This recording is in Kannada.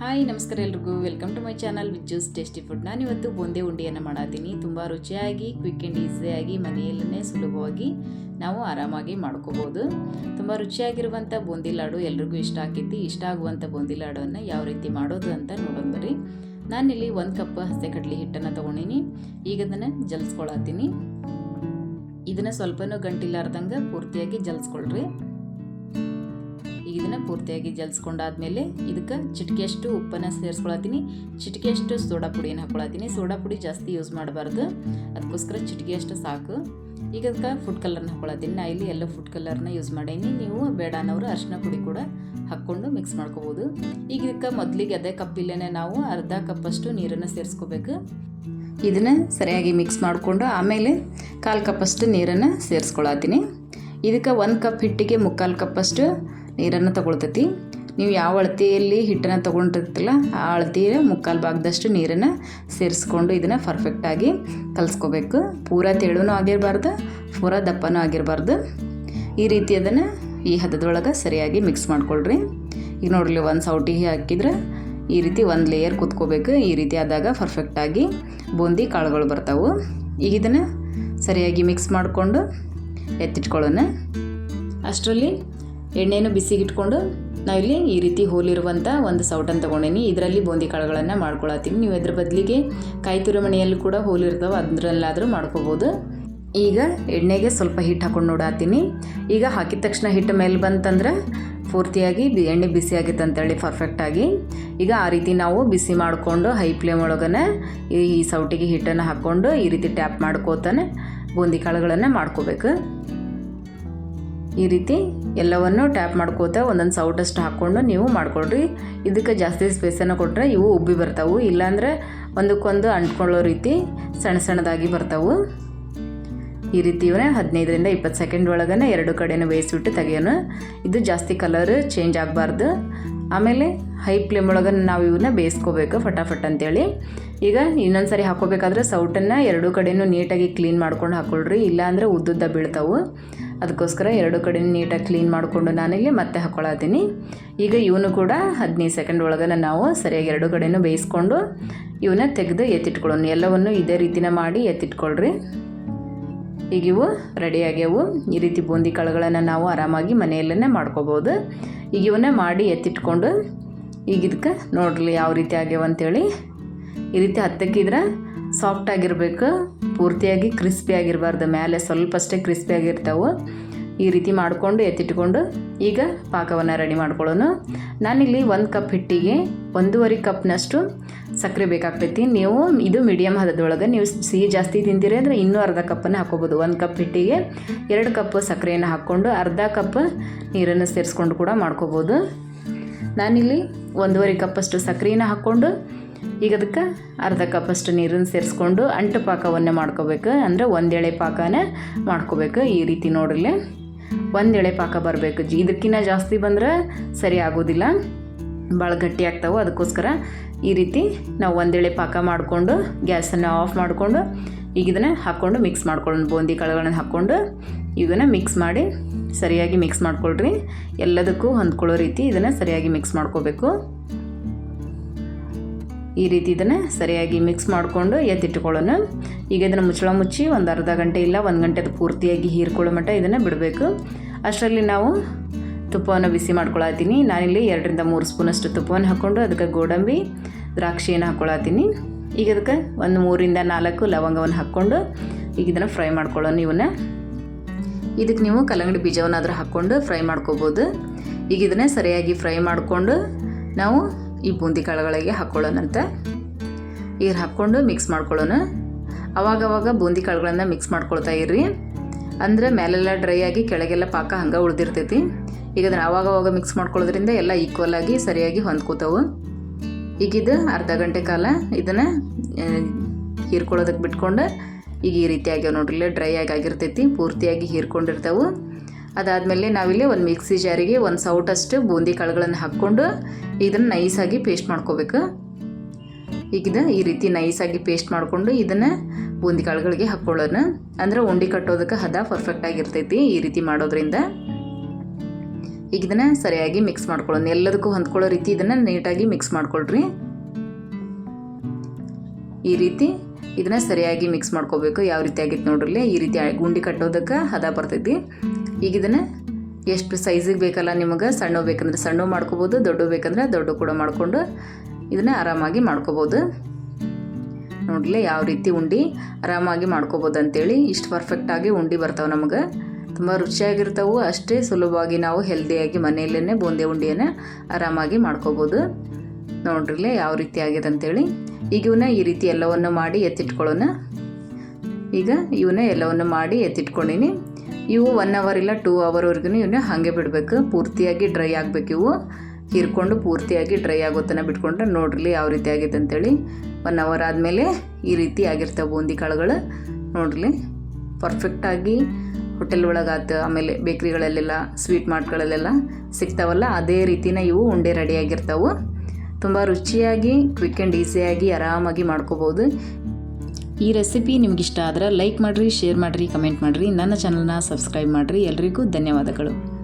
ಹಾಯ್ ನಮಸ್ಕಾರ ಎಲ್ರಿಗೂ. Welcome to my channel with juice tasty food ನಾನಿವತ್ತು ಬೂಂದಿ ಉಂಡೆಯನ್ನು ಮಾಡಾತೀನಿ. ತುಂಬ ರುಚಿಯಾಗಿ ಕ್ವಿಕ್ ಆ್ಯಂಡ್ ಈಸಿಯಾಗಿ ಮನೆಯಲ್ಲೇ ಸುಲಭವಾಗಿ ನಾವು ಆರಾಮಾಗಿ ಮಾಡ್ಕೋಬೋದು. ತುಂಬ ರುಚಿಯಾಗಿರುವಂಥ ಬೂಂದಿ ಲಾಡು ಎಲ್ರಿಗೂ ಇಷ್ಟ ಆಕೈತಿ. ಇಷ್ಟ ಆಗುವಂಥ ಬೂಂದಿ ಲಾಡುವನ್ನು ಯಾವ ರೀತಿ ಮಾಡೋದು ಅಂತ ನೋಡೋಣ ಬರ್ರಿ. ನಾನಿಲ್ಲಿ ಒಂದು ಕಪ್ ಹಸೆ ಕಡಲೆ ಹಿಟ್ಟನ್ನು ತೊಗೊಂಡಿನಿ. ಈಗ ಅದನ್ನು ಜಲ್ಸ್ಕೊಳತ್ತೀನಿ ಇದನ್ನು ಸ್ವಲ್ಪನೂ ಗಂಟಿಲಾರ್ದಂಗೆ ಪೂರ್ತಿಯಾಗಿ ಜಲ್ಸ್ಕೊಳ್ರಿ. ಇದನ್ನು ಪೂರ್ತಿಯಾಗಿ ಜಲ್ಸ್ಕೊಂಡಾದ್ಮೇಲೆ ಇದಕ್ಕೆ ಚಿಟಿಕೆಯಷ್ಟು ಉಪ್ಪನ್ನು ಸೇರಿಸ್ಕೊಳತ್ತೀನಿ. ಚಿಟಿಕೆಯಷ್ಟು ಸೋಡಾ ಪುಡಿಯನ್ನು ಹಾಕೊಳತ್ತೀನಿ. ಸೋಡಾ ಪುಡಿ ಜಾಸ್ತಿ ಯೂಸ್ ಮಾಡಬಾರ್ದು. ಅದಕ್ಕೋಸ್ಕರ ಚಿಟಿಕೆಯಷ್ಟು ಸಾಕು. ಈಗ ಅದಕ್ಕೆ ಫುಡ್ ಕಲರ್ನ ಹಾಕೊಳತ್ತೀನಿ. ನಾ ಇಲ್ಲಿ ಎಲ್ಲ ಫುಡ್ ಕಲರ್ನ ಯೂಸ್ ಮಾಡೀನಿ. ನೀವು ಬೇಡ ಅನ್ನೋರು ಅರಿಶಿನ ಪುಡಿ ಕೂಡ ಹಾಕ್ಕೊಂಡು ಮಿಕ್ಸ್ ಮಾಡ್ಕೋಬೋದು. ಈಗ ಇದಕ್ಕೆ ಮೊದಲಿಗೆ ಅದೇ ಕಪ್ಪಿಲ್ಲೇ ನಾವು ಅರ್ಧ ಕಪ್ಪಷ್ಟು ನೀರನ್ನು ಸೇರಿಸ್ಕೋಬೇಕು. ಇದನ್ನು ಸರಿಯಾಗಿ ಮಿಕ್ಸ್ ಮಾಡಿಕೊಂಡು ಆಮೇಲೆ ಕಾಲು ಕಪ್ಪಷ್ಟು ನೀರನ್ನು ಸೇರಿಸ್ಕೊಳತ್ತೀನಿ. ಇದಕ್ಕೆ ಒಂದು ಕಪ್ ಹಿಟ್ಟಿಗೆ ಮುಕ್ಕಾಲು ಕಪ್ಪಷ್ಟು ನೀರನ್ನು ತಗೊಳ್ತೈತಿ. ನೀವು ಯಾವ ಅಳತೆಯಲ್ಲಿ ಹಿಟ್ಟನ್ನು ತೊಗೊಂಡಿರ್ತಿಲ್ಲ ಆ ಅಳತೆಯ ಮುಕ್ಕಾಲು ಭಾಗದಷ್ಟು ನೀರನ್ನು ಸೇರಿಸ್ಕೊಂಡು ಇದನ್ನು ಪರ್ಫೆಕ್ಟಾಗಿ ಕಲಿಸ್ಕೋಬೇಕು. ಪೂರ ತೆಳುನೂ ಆಗಿರಬಾರ್ದು, ಪೂರ ದಪ್ಪನೂ ಆಗಿರಬಾರ್ದು. ಈ ರೀತಿ ಅದನ್ನು ಈ ಹದದೊಳಗೆ ಸರಿಯಾಗಿ ಮಿಕ್ಸ್ ಮಾಡ್ಕೊಳ್ರಿ. ಈಗ ನೋಡ್ರಿ, ಒಂದು ಸೌಟಿಗೆ ಹಾಕಿದ್ರೆ ಈ ರೀತಿ ಒಂದು ಲೇಯರ್ ಕುತ್ಕೋಬೇಕು. ಈ ರೀತಿ ಆದಾಗ ಪರ್ಫೆಕ್ಟಾಗಿ ಬೂಂದಿ ಕಾಳುಗಳು ಬರ್ತಾವೆ. ಈಗ ಇದನ್ನು ಸರಿಯಾಗಿ ಮಿಕ್ಸ್ ಮಾಡಿಕೊಂಡು ಎತ್ತಿಟ್ಕೊಳ್ಳೋಣ. ಅಷ್ಟರಲ್ಲಿ ಎಣ್ಣೆನೂ ಬಿಸಿಗಿಟ್ಕೊಂಡು ನಾವಿಲ್ಲಿ ಈ ರೀತಿ ಹೋಲಿರುವಂಥ ಒಂದು ಸೌಟನ್ನು ತೊಗೊಂಡೀನಿ. ಇದರಲ್ಲಿ ಬೂಂದಿ ಕಾಳುಗಳನ್ನು ಮಾಡ್ಕೊಳತ್ತೀನಿ ನೀವು ಇದ್ರ ಬದಲಿಗೆ ಕಾಯಿ ತುರಿಮಣಿಯಲ್ಲಿ ಕೂಡ ಹೋಲಿರ್ತಾವೆ ಅದರಲ್ಲಾದರೂ ಮಾಡ್ಕೋಬೋದು. ಈಗ ಎಣ್ಣೆಗೆ ಸ್ವಲ್ಪ ಹಿಟ್ಟು ಹಾಕೊಂಡು ನೋಡಾತೀನಿ ಈಗ ಹಾಕಿದ ತಕ್ಷಣ ಹಿಟ್ಟು ಮೇಲೆ ಬಂತಂದ್ರೆ ಪೂರ್ತಿಯಾಗಿ ಎಣ್ಣೆ ಬಿಸಿ ಆಗಿತ್ತು ಅಂತೇಳಿ ಪರ್ಫೆಕ್ಟಾಗಿ ಈಗ ಆ ರೀತಿ ನಾವು ಬಿಸಿ ಮಾಡಿಕೊಂಡು ಹೈ ಫ್ಲೇಮ್ ಒಳಗನೆ ಈ ಸೌಟಿಗೆ ಹಿಟ್ಟನ್ನು ಹಾಕ್ಕೊಂಡು ಈ ರೀತಿ ಟ್ಯಾಪ್ ಮಾಡ್ಕೋತಾನೆ ಬೂಂದಿ ಕಾಳುಗಳನ್ನು ಮಾಡ್ಕೋಬೇಕು. ಈ ರೀತಿ ಎಲ್ಲವನ್ನು ಟ್ಯಾಪ್ ಮಾಡ್ಕೋತಾ ಒಂದೊಂದು ಸೌಟಷ್ಟು ಹಾಕ್ಕೊಂಡು ನೀವು ಮಾಡ್ಕೊಳ್ರಿ. ಇದಕ್ಕೆ ಜಾಸ್ತಿ ಸ್ಪೇಸನ್ನು ಕೊಟ್ಟರೆ ಇವು ಉಬ್ಬಿ ಬರ್ತಾವೆ. ಇಲ್ಲಾಂದರೆ ಒಂದಕ್ಕೊಂದು ಅಂಟ್ಕೊಳ್ಳೋ ರೀತಿ ಸಣ್ಣ ಸಣ್ಣದಾಗಿ ಬರ್ತಾವೆ. ಈ ರೀತಿ ಇವನೇ ಹದಿನೈದರಿಂದ ಇಪ್ಪತ್ತು ಸೆಕೆಂಡ್ ಒಳಗನೆ ಎರಡು ಕಡೆನೂ ಬೇಯಿಸ್ಬಿಟ್ಟು ತೆಗಿಯೋಣ. ಇದು ಜಾಸ್ತಿ ಕಲರ್ ಚೇಂಜ್ ಆಗಬಾರ್ದು. ಆಮೇಲೆ ಹೈ ಫ್ಲೇಮ್ ಒಳಗೆ ನಾವು ಇವನ್ನ ಬೇಯಿಸ್ಕೋಬೇಕು ಫಟಾಫಟ್ ಅಂತೇಳಿ. ಈಗ ಇನ್ನೊಂದು ಸಾರಿ ಹಾಕೋಬೇಕಾದ್ರೆ ಸೌಟನ್ನು ಎರಡೂ ಕಡೆನೂ ನೀಟಾಗಿ ಕ್ಲೀನ್ ಮಾಡ್ಕೊಂಡು ಹಾಕ್ಕೊಳ್ರಿ ಇಲ್ಲಾಂದರೆ ಉದ್ದುದ್ದ ಬೀಳ್ತಾವೆ. ಅದಕ್ಕೋಸ್ಕರ ಎರಡು ಕಡೆ ನೀಟಾಗಿ ಕ್ಲೀನ್ ಮಾಡಿಕೊಂಡು ನಾನಿಲ್ಲಿ ಮತ್ತೆ ಹಾಕ್ಕೊಳತ್ತೀನಿ. ಈಗ ಇವನು ಕೂಡ ಹದಿನೈದು ಸೆಕೆಂಡ್ ಒಳಗನ ನಾವು ಸರಿಯಾಗಿ ಎರಡು ಕಡೆನೂ ಬೇಯಿಸ್ಕೊಂಡು ಇವನ್ನ ತೆಗೆದು ಎತ್ತಿಟ್ಕೊಳ್ಳೋಣ. ಎಲ್ಲವನ್ನು ಇದೇ ರೀತಿನ ಮಾಡಿ ಎತ್ತಿಟ್ಕೊಳ್ರಿ. ಈಗ ಇವು ರೆಡಿ ಆಗ್ಯಾವು. ಈ ರೀತಿ ಬೂಂದಿ ಕಾಳುಗಳನ್ನು ನಾವು ಆರಾಮಾಗಿ ಮನೆಯಲ್ಲೇ ಮಾಡ್ಕೋಬೋದು. ಈಗ ಇವನ್ನ ಮಾಡಿ ಎತ್ತಿಟ್ಕೊಂಡು ಈಗ ಇದಕ್ಕೆ ನೋಡ್ರಿ ಯಾವ ರೀತಿ ಆಗ್ಯಾವ ಅಂತೇಳಿ. ಈ ರೀತಿ ಹತ್ತಕ್ಕಿದ್ರೆ ಸಾಫ್ಟ್ ಆಗಿರಬೇಕು, ಪೂರ್ತಿಯಾಗಿ ಕ್ರಿಸ್ಪಿ ಆಗಿರಬಾರ್ದು. ಮೇಲೆ ಸ್ವಲ್ಪ ಅಷ್ಟೇ ಕ್ರಿಸ್ಪಿ ಆಗಿರ್ತಾವೆ. ಈ ರೀತಿ ಮಾಡಿಕೊಂಡು ಎತ್ತಿಟ್ಕೊಂಡು ಈಗ ಪಾಕವನ್ನು ರೆಡಿ ಮಾಡ್ಕೊಳ್ಳೋಣ. ನಾನಿಲ್ಲಿ ಒಂದು ಕಪ್ ಹಿಟ್ಟಿಗೆ ಒಂದೂವರೆ ಕಪ್ನಷ್ಟು ಸಕ್ಕರೆ ಬೇಕಾಗ್ತೈತಿ. ನೀವು ಇದು ಮೀಡಿಯಮ್ ಹದದೊಳಗೆ ನೀವು ಸಿಹಿ ಜಾಸ್ತಿ ತಿಂತೀರಿ ಅಂದರೆ ಇನ್ನೂ ಅರ್ಧ ಕಪ್ಪನ್ನು ಹಾಕೋಬೋದು ಒಂದು ಕಪ್ ಹಿಟ್ಟಿಗೆ ಎರಡು ಕಪ್ ಸಕ್ಕರೆಯನ್ನು ಹಾಕ್ಕೊಂಡು ಅರ್ಧ ಕಪ್ ನೀರನ್ನು ಸೇರಿಸ್ಕೊಂಡು ಕೂಡ ಮಾಡ್ಕೋಬೋದು. ನಾನಿಲ್ಲಿ ಒಂದೂವರೆ ಕಪ್ಪಷ್ಟು ಸಕ್ಕರೆಯನ್ನು ಹಾಕ್ಕೊಂಡು ಈಗ ಅದಕ್ಕೆ ಅರ್ಧ ಕಪ್ಪಷ್ಟು ನೀರನ್ನು ಸೇರಿಸ್ಕೊಂಡು ಅಂಟು ಪಾಕವನ್ನೇ ಮಾಡ್ಕೋಬೇಕು. ಅಂದರೆ ಒಂದೆಳೆ ಪಾಕನೇ ಮಾಡ್ಕೋಬೇಕು ಈ ರೀತಿ ನೋಡ್ರಲ್ಲೇ ಒಂದೆಳೆ ಪಾಕ ಬರಬೇಕು ಜಿ. ಇದಕ್ಕಿಂತ ಜಾಸ್ತಿ ಬಂದರೆ ಸರಿ ಆಗೋದಿಲ್ಲ. ಭಾಳ ಗಟ್ಟಿ ಆಗ್ತಾವೆ. ಅದಕ್ಕೋಸ್ಕರ ಈ ರೀತಿ ನಾವು ಒಂದೆಳೆ ಪಾಕ ಮಾಡಿಕೊಂಡು ಗ್ಯಾಸನ್ನು ಆಫ್ ಮಾಡಿಕೊಂಡು ಈಗ ಇದನ್ನು ಹಾಕ್ಕೊಂಡು ಮಿಕ್ಸ್ ಮಾಡ್ಕೊಳ್ಳೋಣ. ಬೂಂದಿ ಕಾಳುಗಳನ್ನು ಹಾಕ್ಕೊಂಡು ಇದನ್ನು ಮಿಕ್ಸ್ ಮಾಡಿ ಸರಿಯಾಗಿ ಮಿಕ್ಸ್ ಮಾಡ್ಕೊಳ್ರಿ. ಎಲ್ಲದಕ್ಕೂ ಹೊಂದ್ಕೊಳ್ಳೋ ರೀತಿ ಇದನ್ನು ಸರಿಯಾಗಿ ಮಿಕ್ಸ್ ಮಾಡ್ಕೋಬೇಕು. ಈ ರೀತಿ ಇದನ್ನು ಸರಿಯಾಗಿ ಮಿಕ್ಸ್ ಮಾಡಿಕೊಂಡು ಎತ್ತಿಟ್ಕೊಳ್ಳೋಣ ಈಗ ಇದನ್ನು ಮುಚ್ಚಳ ಮುಚ್ಚಿ ಒಂದು ಅರ್ಧ ಗಂಟೆ ಇಲ್ಲ ಒಂದು ಗಂಟೆ ಪೂರ್ತಿಯಾಗಿ ಹೀರ್ಕೊಳ್ಳೋ ಮಟ್ಟ ಇದನ್ನು ಬಿಡಬೇಕು. ಅಷ್ಟರಲ್ಲಿ ನಾವು ತುಪ್ಪವನ್ನು ಬಿಸಿ ಮಾಡ್ಕೊಳತ್ತೀನಿ. ನಾನಿಲ್ಲಿ ಎರಡರಿಂದ ಮೂರು ಸ್ಪೂನಷ್ಟು ತುಪ್ಪವನ್ನು ಹಾಕ್ಕೊಂಡು ಅದಕ್ಕೆ ಗೋಡಂಬಿ, ದ್ರಾಕ್ಷಿಯನ್ನು ಹಾಕ್ಕೊಳತ್ತೀನಿ. ಈಗ ಅದಕ್ಕೆ ಒಂದು ಮೂರಿಂದ ನಾಲ್ಕು ಲವಂಗವನ್ನು ಹಾಕ್ಕೊಂಡು ಈಗ ಇದನ್ನು ಫ್ರೈ ಮಾಡ್ಕೊಳ್ಳೋಣ ಇವನ್ನ ಇದಕ್ಕೆ ನೀವು ಕಲ್ಲಂಗಡಿ ಬೀಜವನ್ನಾದರೂ ಹಾಕ್ಕೊಂಡು ಫ್ರೈ ಮಾಡ್ಕೋಬೋದು. ಈಗ ಇದನ್ನೇ ಸರಿಯಾಗಿ ಫ್ರೈ ಮಾಡಿಕೊಂಡು ನಾವು ಈ ಬೂಂದಿ ಕಾಳುಗಳಿಗೆ ಹಾಕ್ಕೊಳ್ಳೋಣಂತೆ ಈಗ ಹಾಕ್ಕೊಂಡು ಮಿಕ್ಸ್ ಮಾಡ್ಕೊಳ್ಳೋಣ. ಅವಾಗವಾಗ ಬೂಂದಿ ಕಾಳುಗಳನ್ನು ಮಿಕ್ಸ್ ಮಾಡ್ಕೊಳ್ತಾ ಇರ್ರಿ. ಅಂದರೆ ಮೇಲೆಲ್ಲ ಡ್ರೈ ಆಗಿ ಕೆಳಗೆಲ್ಲ ಪಾಕ ಹಂಗೆ ಉಳಿದಿರ್ತೈತಿ. ಈಗ ಅದನ್ನು ಅವಾಗವಾಗ ಮಿಕ್ಸ್ ಮಾಡ್ಕೊಳ್ಳೋದ್ರಿಂದ ಎಲ್ಲ ಈಕ್ವಲ್ ಆಗಿ ಸರಿಯಾಗಿ ಹೊಂದ್ಕೋತಾವೆ. ಈಗಿದು ಅರ್ಧ ಗಂಟೆ ಕಾಲ ಇದನ್ನು ಹೀರ್ಕೊಳ್ಳೋದಕ್ಕೆ ಬಿಟ್ಕೊಂಡು ಈಗ ಈ ರೀತಿ ಆಗ್ಯಾವ ನೋಡ್ರಿ ಡ್ರೈ ಆಗಿ ಆಗಿರ್ತೈತಿ, ಪೂರ್ತಿಯಾಗಿ ಹೀರ್ಕೊಂಡಿರ್ತಾವೆ. ಅದಾದಮೇಲೆ ನಾವಿಲ್ಲಿ ಒಂದು ಮಿಕ್ಸಿ ಜಾರಿಗೆ ಒಂದು ಸೌಟಷ್ಟು ಬೂಂದಿ ಕಾಳುಗಳನ್ನು ಹಾಕ್ಕೊಂಡು ಇದನ್ನು ನೈಸಾಗಿ ಪೇಸ್ಟ್ ಮಾಡ್ಕೋಬೇಕು. ಈಗಿದ ಈ ರೀತಿ ನೈಸಾಗಿ ಪೇಸ್ಟ್ ಮಾಡಿಕೊಂಡು ಇದನ್ನು ಬೂಂದಿ ಕಾಳುಗಳಿಗೆ ಹಾಕ್ಕೊಳ್ಳೋಣ ಅಂದರೆ ಉಂಡಿ ಕಟ್ಟೋದಕ್ಕೆ ಹದ ಪರ್ಫೆಕ್ಟ್ ಆಗಿರ್ತೈತಿ ಈ ರೀತಿ ಮಾಡೋದ್ರಿಂದ. ಈಗ ಇದನ್ನು ಸರಿಯಾಗಿ ಮಿಕ್ಸ್ ಮಾಡ್ಕೊಳ್ಳೋಣ. ಎಲ್ಲದಕ್ಕೂ ಹೊಂದ್ಕೊಳ್ಳೋ ರೀತಿ ಇದನ್ನು ನೀಟಾಗಿ ಮಿಕ್ಸ್ ಮಾಡ್ಕೊಳ್ರಿ. ಈ ರೀತಿ ಇದನ್ನು ಸರಿಯಾಗಿ ಮಿಕ್ಸ್ ಮಾಡ್ಕೋಬೇಕು. ಯಾವ ರೀತಿ ಆಗಿತ್ತು ನೋಡ್ರಿ ಈ ರೀತಿ ಗುಂಡಿ ಕಟ್ಟೋದಕ್ಕೆ ಹದ ಬರ್ತೈತಿ. ಈಗ ಇದನ್ನು ಎಷ್ಟು ಸೈಜಿಗೆ ಬೇಕಲ್ಲ ನಿಮಗೆ? ಸಣ್ಣ ಬೇಕಂದ್ರೆ ಸಣ್ಣ ಮಾಡ್ಕೋಬೋದು ದೊಡ್ಡ ಬೇಕಂದ್ರೆ ದೊಡ್ಡ ಕೂಡ ಮಾಡಿಕೊಂಡು ಇದನ್ನು ಆರಾಮಾಗಿ ಮಾಡ್ಕೋಬೋದು. ನೋಡಲಿ ಯಾವ ರೀತಿ ಉಂಡಿ ಆರಾಮಾಗಿ ಮಾಡ್ಕೋಬೋದು ಅಂತೇಳಿ ಇಷ್ಟು ಪರ್ಫೆಕ್ಟಾಗಿ ಉಂಡಿ ಬರ್ತಾವೆ ನಮಗೆ. ತುಂಬ ರುಚಿಯಾಗಿರ್ತಾವೆ, ಅಷ್ಟೇ ಸುಲಭವಾಗಿ ನಾವು ಹೆಲ್ದಿಯಾಗಿ ಮನೆಯಲ್ಲೇ ಬೂಂದಿ ಉಂಡಿಯನ್ನು ಆರಾಮಾಗಿ ಮಾಡ್ಕೋಬೋದು. ನೋಡ್ರಿಲೆ ಯಾವ ರೀತಿ ಆಗಿದೆ ಅಂತೇಳಿ ಈಗ ಇವನ್ನ ಈ ರೀತಿ ಎಲ್ಲವನ್ನು ಮಾಡಿ ಎತ್ತಿಟ್ಕೊಳ್ಳೋಣ. ಈಗ ಇವನ್ನ ಎಲ್ಲವನ್ನು ಮಾಡಿ ಎತ್ತಿಟ್ಕೊಂಡಿನಿ. ಇವು ಒನ್ ಅವರ್ ಇಲ್ಲ ಟೂ ಅವರ್ವರೆಗೂ ಇವನ್ನ ಹಾಗೆ ಬಿಡಬೇಕು. ಪೂರ್ತಿಯಾಗಿ ಡ್ರೈ ಆಗಬೇಕು ಇವು. ಹೀರ್ಕೊಂಡು ಪೂರ್ತಿಯಾಗಿ ಡ್ರೈ ಆಗೋ ತನಕ ಬಿಟ್ಕೊಂಡ್ರೆ ನೋಡ್ರಿ ಯಾವ ರೀತಿ ಆಗಿದೆ ಅಂತೇಳಿ. ಒನ್ ಅವರ್ ಆದಮೇಲೆ ಈ ರೀತಿ ಆಗಿರ್ತವೆ ಬೂಂದಿ ಕಾಳುಗಳು. ನೋಡ್ರಿ ಪರ್ಫೆಕ್ಟಾಗಿ ಹೋಟೆಲ್ ಒಳಗಾತು ಆಮೇಲೆ ಬೇಕ್ರಿಗಳಲ್ಲೆಲ್ಲ ಸ್ವೀಟ್ ಮಾರ್ಟ್ಗಳಲ್ಲೆಲ್ಲ ಸಿಗ್ತಾವಲ್ಲ, ಅದೇ ರೀತಿನ ಇವು ಉಂಡೆ ರೆಡಿಯಾಗಿರ್ತಾವೆ ತುಂಬ ರುಚಿಯಾಗಿ ಕ್ವಿಕ್ ಆ್ಯಂಡ್ ಈಸಿಯಾಗಿ ಆರಾಮಾಗಿ ಮಾಡ್ಕೋಬೋದು. ಈ ರೆಸಿಪಿ ನಿಮಗಿಷ್ಟ ಆದರೆ ಲೈಕ್ ಮಾಡಿರಿ ಶೇರ್ ಮಾಡಿರಿ ಕಮೆಂಟ್ ಮಾಡಿರಿ. ನನ್ನ ಚಾನಲ್ನ ಸಬ್ಸ್ಕ್ರೈಬ್ ಮಾಡಿರಿ. ಎಲ್ರಿಗೂ ಧನ್ಯವಾದಗಳು.